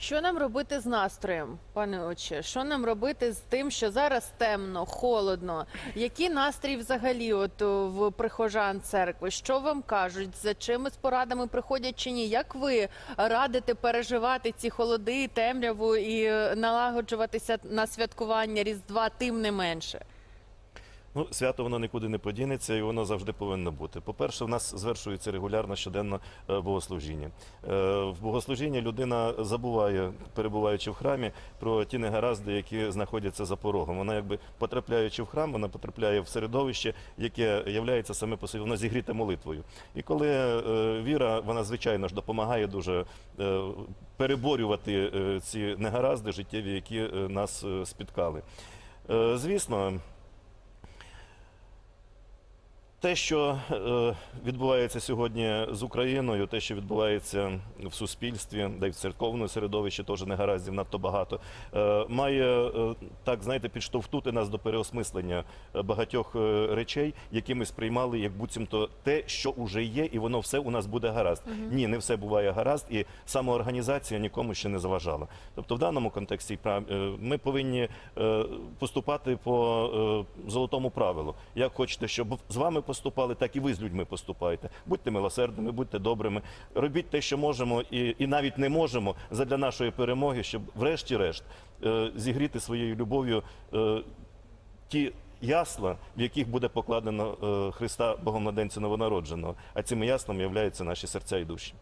Що нам робити з настроєм, пане отче? Що нам робити з тим, що зараз темно, холодно? Який настрій взагалі от в прихожан церкви? Що вам кажуть? За чимись порадами приходять чи ні? Як ви радите переживати ці холоди, темряву і е, налагоджуватися на святкування Різдва тим не менше? Ну, свято воно нікуди не подінеться, і воно завжди повинно бути. По-перше, в нас звершується регулярно щоденно е, богослужіння. Е, В богослужінні людина забуває, перебуваючи в храмі, про ті негаразди, які знаходяться за порогом. Вона, якби потрапляючи в храм, вона потрапляє в середовище, яке являється саме по собі, воно зігріте молитвою. І коли е, віра, вона звичайно ж допомагає дуже переборювати ці негаразди життєві, які нас спіткали. Звісно. Те, що е, відбувається сьогодні з Україною, те, що відбувається в суспільстві, да й в церковному середовищі, теж негараздів надто багато, е, має е, так знаєте, підштовхнути нас до переосмислення багатьох речей, які ми сприймали як буцімто те, що вже є, і воно все у нас буде гаразд. Ні, не все буває гаразд, і самоорганізація нікому ще не заважала. Тобто, в даному контексті ми повинні поступати по золотому правилу. Як хочете, щоб з вами поступали, так і ви з людьми поступайте. Будьте милосердними, будьте добрими, робіть те, що можемо, і, і навіть не можемо задля нашої перемоги, щоб врешті-решт е, зігріти своєю любов'ю е, ті ясла, в яких буде покладено е, Христа Богомладенця новонародженого. А цими яслами являються наші серця і душі.